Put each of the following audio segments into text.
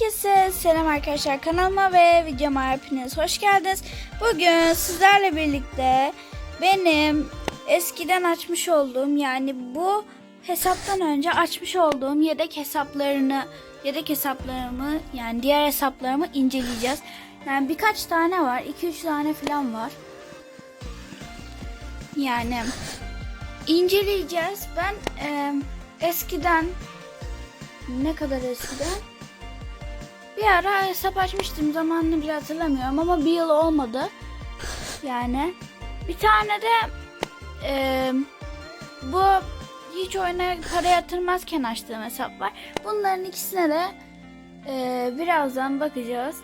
Herkese selam arkadaşlar kanalıma ve videoma hepiniz hoş geldiniz. Bugün sizlerle birlikte benim eskiden açmış olduğum yani bu hesaptan önce açmış olduğum yedek hesaplarını yedek hesaplarımı yani diğer hesaplarımı inceleyeceğiz. Yani birkaç tane var 2-3 tane falan var. Yani inceleyeceğiz. Ben e, eskiden ne kadar eskiden bir ara hesap açmıştım zamanını bile hatırlamıyorum ama bir yıl olmadı. Yani bir tane de e, bu hiç oyuna para yatırmazken açtığım hesap var. Bunların ikisine de e, birazdan bakacağız.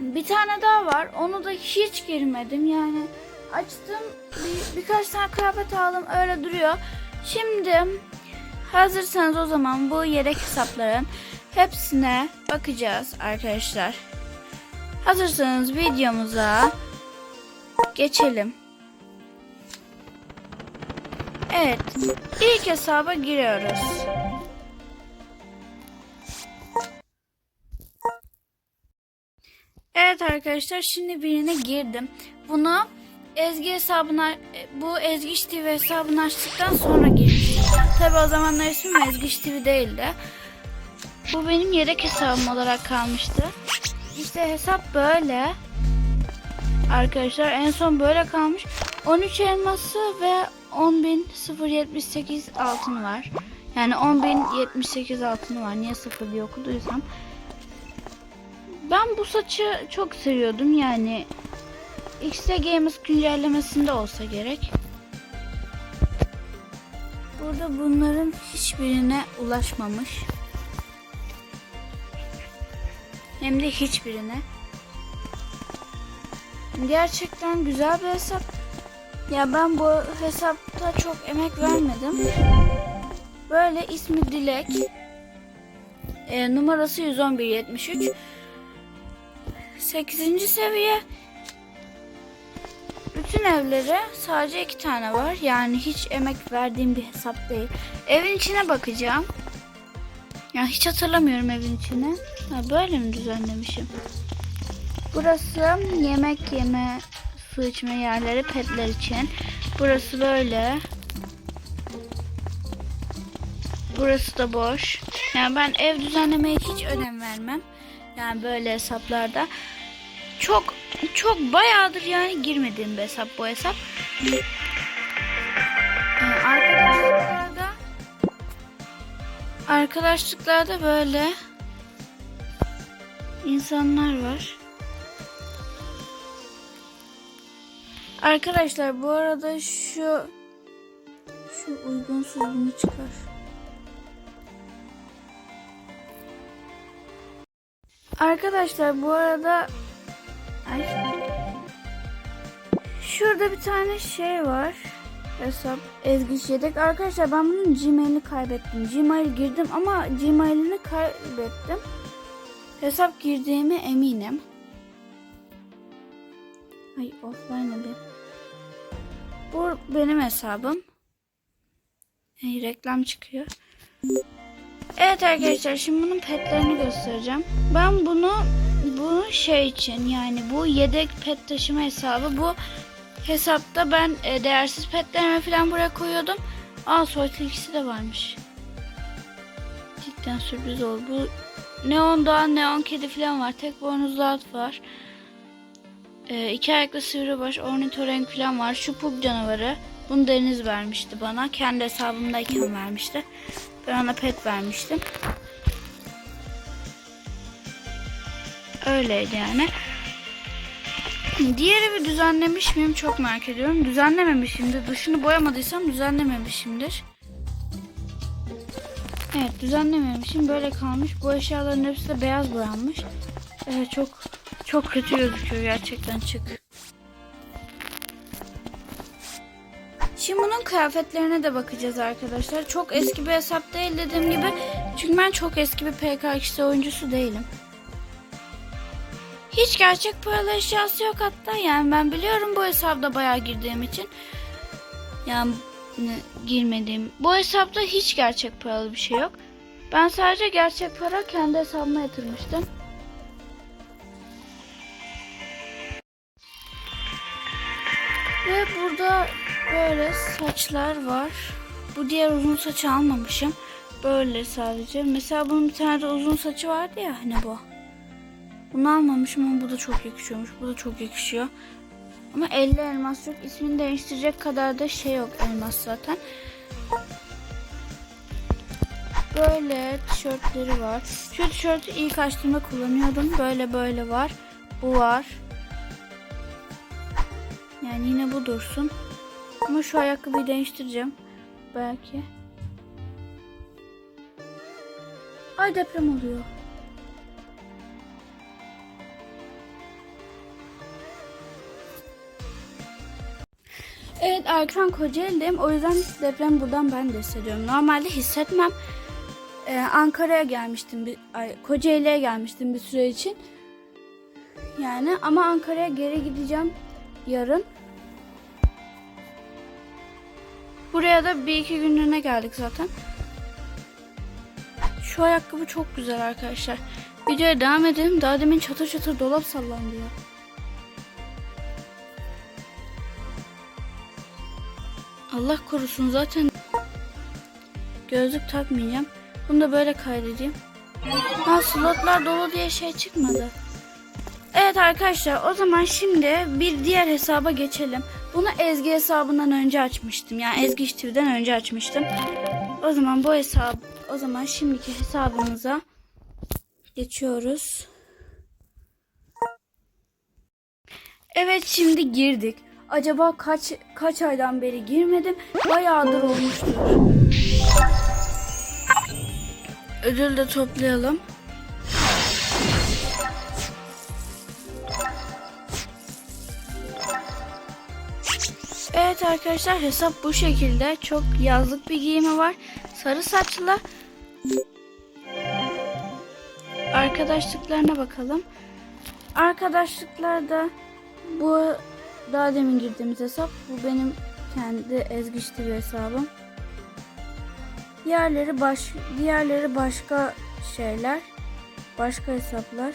Bir tane daha var. Onu da hiç girmedim. Yani açtım. Bir, birkaç tane kıyafet aldım. Öyle duruyor. Şimdi hazırsanız o zaman bu yedek hesapların hepsine bakacağız arkadaşlar. Hazırsanız videomuza geçelim. Evet. ilk hesaba giriyoruz. Evet arkadaşlar şimdi birine girdim. Bunu Ezgi hesabına bu Ezgi TV hesabını açtıktan sonra girmiştim. Tabi o zamanlar ismim Ezgi TV değildi. Bu benim yedek hesabım olarak kalmıştı. İşte hesap böyle. Arkadaşlar en son böyle kalmış. 13 elması ve 10.078 altın var. Yani 10.078 altını var. Niye sıfır diye okuduysam. Ben bu saçı çok seviyordum yani. XT Games güncellemesinde olsa gerek. Burada bunların hiçbirine ulaşmamış. Hem de hiçbirine. Gerçekten güzel bir hesap. Ya ben bu hesapta çok emek vermedim. Böyle ismi Dilek. E, numarası 11173. 8. seviye. Bütün evlere sadece iki tane var. Yani hiç emek verdiğim bir hesap değil. Evin içine bakacağım. Ya hiç hatırlamıyorum evin içine. Ha, böyle mi düzenlemişim? Burası yemek yeme, su içme yerleri petler için. Burası böyle. Burası da boş. Yani ben ev düzenlemeye hiç önem vermem. Yani böyle hesaplarda. Çok çok bayağıdır yani girmediğim bir hesap bu hesap. Ee, arkadaşlıklarda arkadaşlıklarda böyle insanlar var. Arkadaşlar bu arada şu şu uygunsuz bunu çıkar. Arkadaşlar bu arada Şurada bir tane şey var. Hesap Ezgi Yedek. Arkadaşlar ben bunun Gmail'ini kaybettim. Gmail girdim ama Gmail'ini kaybettim. Hesap girdiğime eminim. Ay offline bir. Bu benim hesabım. Ay, reklam çıkıyor. Evet arkadaşlar şimdi bunun petlerini göstereceğim. Ben bunu bu şey için yani bu yedek pet taşıma hesabı bu hesapta ben e, değersiz petlerimi falan buraya koyuyordum. Aa soy tilkisi de varmış. Cidden sürpriz oldu. Bu neon doğan neon kedi falan var. Tek boynuzlu at var. E, iki ayaklı sivribaş ornitorenk falan var. Şu pug canavarı. Bunu Deniz vermişti bana. Kendi hesabımdayken vermişti. Ben ona pet vermiştim. Öyleydi yani. Diğeri bir düzenlemiş miyim çok merak ediyorum. Düzenlememişimdir. Dışını boyamadıysam düzenlememişimdir. Evet düzenlememişim. Böyle kalmış. Bu eşyaların hepsi de beyaz boyanmış. Evet çok çok kötü gözüküyor gerçekten çık. Şimdi bunun kıyafetlerine de bakacağız arkadaşlar. Çok eski bir hesap değil dediğim gibi. Çünkü ben çok eski bir PKX'de oyuncusu değilim. Hiç gerçek paralı eşyası yok hatta. Yani ben biliyorum bu hesapta bayağı girdiğim için. Yani girmediğim. Bu hesapta hiç gerçek paralı bir şey yok. Ben sadece gerçek para kendi hesabıma yatırmıştım. Ve burada böyle saçlar var. Bu diğer uzun saçı almamışım. Böyle sadece. Mesela bunun bir tane de uzun saçı vardı ya hani bu. Bunu almamışım ama bu da çok yakışıyormuş. Bu da çok yakışıyor. Ama 50 elmas yok. İsmini değiştirecek kadar da şey yok elmas zaten. Böyle tişörtleri var. Şu tişörtü ilk açtığımda kullanıyordum. Böyle böyle var. Bu var. Yani yine bu dursun. Ama şu ayakkabıyı değiştireceğim. Belki. Ay deprem oluyor. Erkan Kocaeli'deyim. O yüzden deprem buradan ben de hissediyorum. Normalde hissetmem. Ee, Ankara'ya gelmiştim. Bir, ay, Kocaeli'ye gelmiştim bir süre için. Yani ama Ankara'ya geri gideceğim yarın. Buraya da bir iki günlüğüne geldik zaten. Şu ayakkabı çok güzel arkadaşlar. Videoya devam edelim. Daha demin çatır çatır dolap sallandı ya. Allah korusun zaten gözlük takmayacağım. Bunu da böyle kaydedeyim. Ha slotlar dolu diye şey çıkmadı. Evet arkadaşlar o zaman şimdi bir diğer hesaba geçelim. Bunu Ezgi hesabından önce açmıştım. Yani Ezgi TV'den önce açmıştım. O zaman bu hesap o zaman şimdiki hesabımıza geçiyoruz. Evet şimdi girdik. Acaba kaç kaç aydan beri girmedim? Bayağıdır olmuştur. Ödül de toplayalım. Evet arkadaşlar hesap bu şekilde. Çok yazlık bir giyimi var. Sarı saçlı. Arkadaşlıklarına bakalım. Arkadaşlıklarda bu daha demin girdiğimiz hesap. Bu benim kendi ezgiçti bir hesabım. Diğerleri baş diğerleri başka şeyler. Başka hesaplar.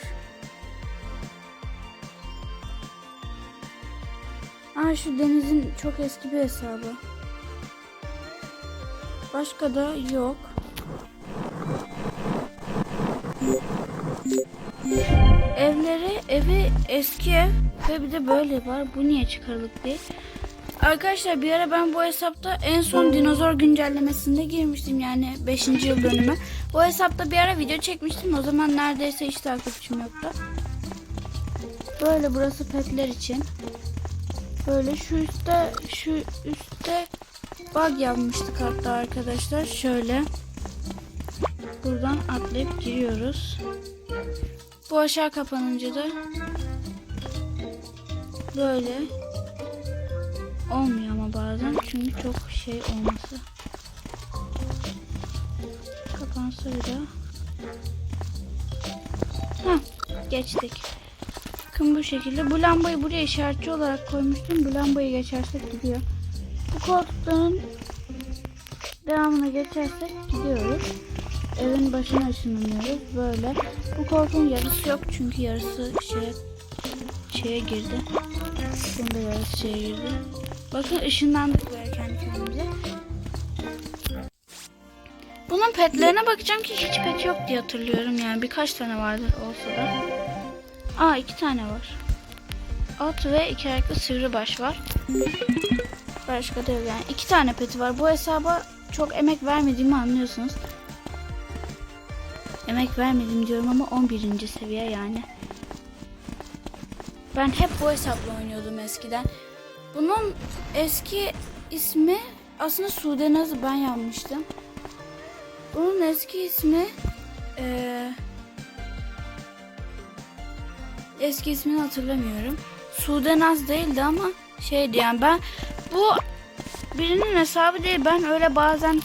Aa şu Deniz'in çok eski bir hesabı. Başka da yok. Evleri, evi eski ev ve bir de böyle var. Bu niye çıkarılık değil? Arkadaşlar bir ara ben bu hesapta en son dinozor güncellemesinde girmiştim yani 5. yıl dönümü. Bu hesapta bir ara video çekmiştim. O zaman neredeyse hiç takipçim yoktu. Böyle burası petler için. Böyle şu üstte şu üstte bug yapmıştık hatta arkadaşlar. Şöyle buradan atlayıp giriyoruz. Bu aşağı kapanınca da böyle olmuyor ama bazen çünkü çok şey olması. Kapansaydı. Heh, geçtik. Bakın bu şekilde. Bu lambayı buraya işaretçi olarak koymuştum. Bu lambayı geçersek gidiyor. Bu koltukların devamına geçersek gidiyoruz. Evin başına ışınlanıyoruz. Böyle. Bu koltuğun yarısı yok çünkü yarısı şeye, şeye girdi. Bunda yarısı şeye girdi. Bakın ışınlandık böyle kendi kendimize. Bunun petlerine bakacağım ki hiç pet yok diye hatırlıyorum. Yani birkaç tane vardır olsa da. Aa iki tane var. At ve iki ayaklı sivri baş var. Başka da yok yani. iki tane peti var. Bu hesaba çok emek vermediğimi anlıyorsunuz. Emek vermedim diyorum ama 11. seviye yani. Ben hep bu hesapla oynuyordum eskiden. Bunun eski ismi aslında Sude ben yapmıştım. Bunun eski ismi eee eski ismini hatırlamıyorum. Sude Naz değildi ama şeydi yani ben bu birinin hesabı değil ben öyle bazen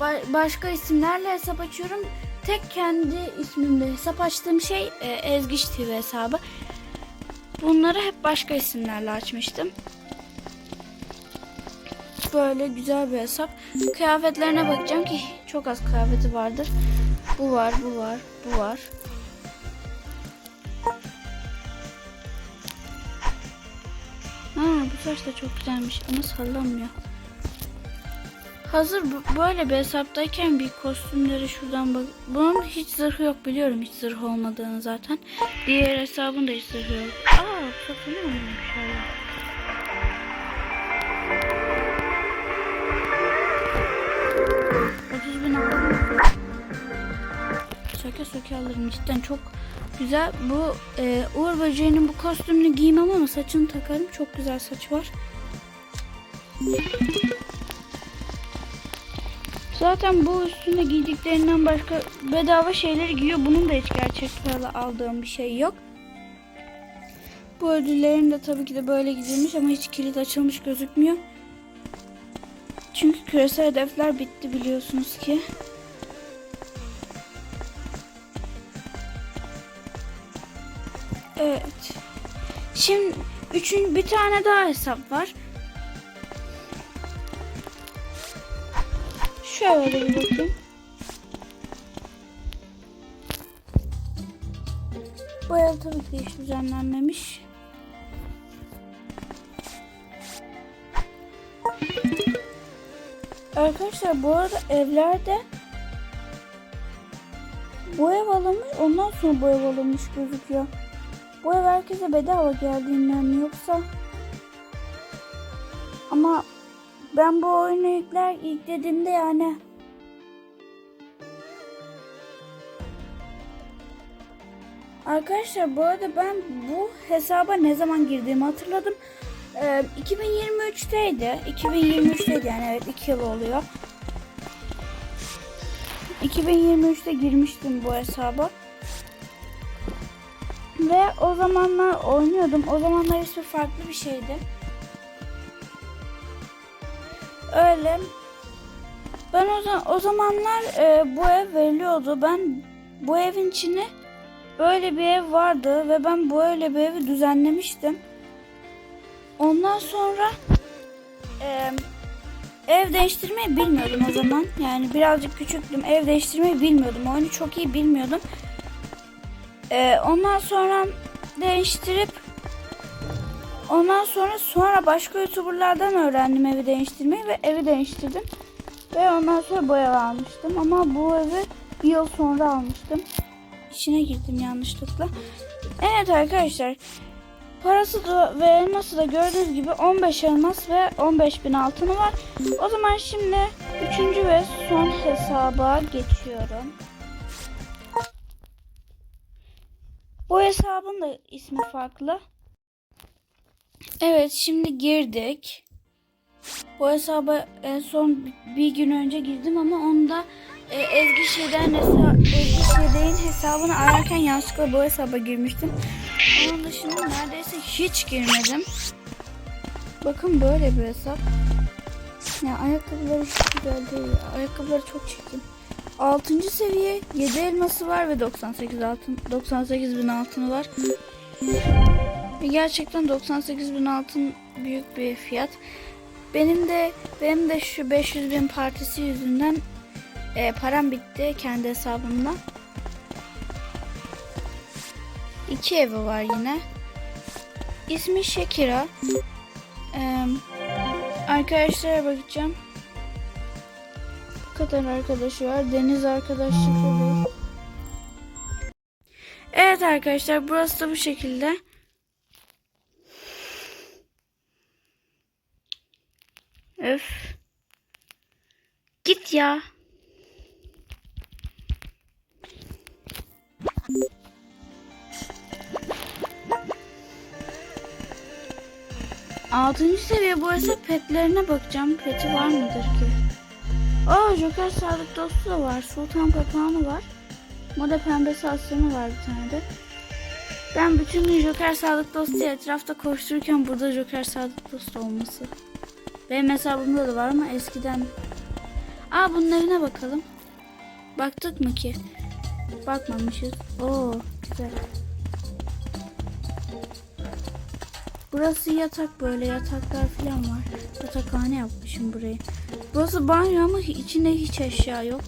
ba- başka isimlerle hesap açıyorum. Tek kendi ismimle hesap açtığım şey e, Ezgiç TV hesabı. Bunları hep başka isimlerle açmıştım. Böyle güzel bir hesap. Kıyafetlerine bakacağım ki çok az kıyafeti vardır. Bu var, bu var, bu var. Ha, bu saç da çok güzelmiş ama sallanmıyor. Hazır böyle bir hesaptayken bir kostümleri şuradan bak. Bunun hiç zırhı yok biliyorum hiç zırh olmadığını zaten. Diğer hesabın da hiç zırhı yok. Aa satılıyor bin alırım. Söke söke alırım cidden çok güzel. Bu e, Uğur Böceği'nin bu kostümünü giymem ama saçını takarım. Çok güzel saç var. Zaten bu üstüne giydiklerinden başka bedava şeyleri giyiyor. Bunun da hiç gerçek paralı aldığım bir şey yok. Bu ödüllerin de tabii ki de böyle gidilmiş ama hiç kilit açılmış gözükmüyor. Çünkü küresel hedefler bitti biliyorsunuz ki. Evet. Şimdi üçün bir tane daha hesap var. Şöyle bir bakayım. Bu ev tabii ki hiç düzenlenmemiş. Arkadaşlar bu arada evlerde bu ev alınmış ondan sonra bu ev alınmış gözüküyor. Bu ev herkese bedava geldiğinden mi yoksa? Ama ben bu oyunu yükler yüklediğimde yani Arkadaşlar bu arada ben bu hesaba ne zaman girdiğimi hatırladım. Ee, 2023'teydi. 2023'teydi yani evet 2 yıl oluyor. 2023'te girmiştim bu hesaba. Ve o zamanlar oynuyordum. O zamanlar ismi farklı bir şeydi. Öyle. Ben o, zaman, o zamanlar e, bu ev veriliyordu. Ben bu evin içine böyle bir ev vardı ve ben bu öyle bir evi düzenlemiştim. Ondan sonra e, ev değiştirmeyi bilmiyordum o zaman. Yani birazcık küçüktüm. Ev değiştirmeyi bilmiyordum. Oyunu çok iyi bilmiyordum. E, ondan sonra değiştirip ondan sonra sonra başka youtuberlardan öğrendim evi değiştirmeyi ve evi değiştirdim. Ve ondan sonra bu almıştım. Ama bu evi bir yıl sonra almıştım. İçine girdim yanlışlıkla. Evet arkadaşlar. Parası da ve elması da gördüğünüz gibi 15 elmas ve 15 bin altını var. O zaman şimdi üçüncü ve son hesaba geçiyorum. Bu hesabın da ismi farklı. Evet şimdi girdik. Bu hesaba en son bir gün önce girdim ama onda e, Ezgi Şirin hesa hesabını ararken yanlışlıkla bu hesaba girmiştim. Onun dışında neredeyse hiç girmedim. Bakın böyle bir hesap. Ya ayakkabıları hiç güzel değil. Ayakkabıları çok çirkin. 6. seviye 7 elması var ve 98 altın 98 bin altını var. Gerçekten 98 bin altın büyük bir fiyat. Benim de benim de şu 500 bin partisi yüzünden e, param bitti kendi hesabımda. İki evi var yine. İsmi Shakira. Ee, arkadaşlara bakacağım. Bu kadar arkadaşı var. Deniz arkadaşlıkları. Evet arkadaşlar burası da bu şekilde. Öf. Git ya. Altıncı seviye bu hesap petlerine bakacağım. Peti var mıdır ki? Aa Joker Sadık Dostu da var. Sultan Papağanı var. Moda Pembesi Aslanı var bir tane de. Ben bütün gün Joker Sadık Dostu etrafta koştururken burada Joker Sadık Dostu olması. Benim hesabımda da var ama eskiden. Aa evine bakalım. Baktık mı ki? Bakmamışız. Oo güzel. Burası yatak böyle yataklar falan var. Yatakhane yapmışım burayı. Burası banyo ama içinde hiç eşya yok.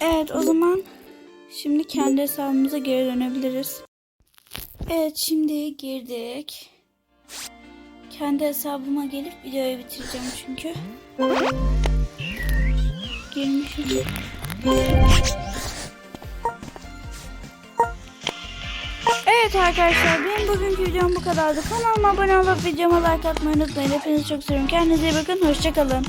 Evet o zaman şimdi kendi hesabımıza geri dönebiliriz. Evet şimdi girdik. Kendi hesabıma gelip videoyu bitireceğim çünkü. Girmişim. Evet arkadaşlar benim bugünkü videom bu kadardı. Kanalıma abone olup videoma like atmayı unutmayın. Hepinizi çok seviyorum. Kendinize iyi bakın. Hoşçakalın.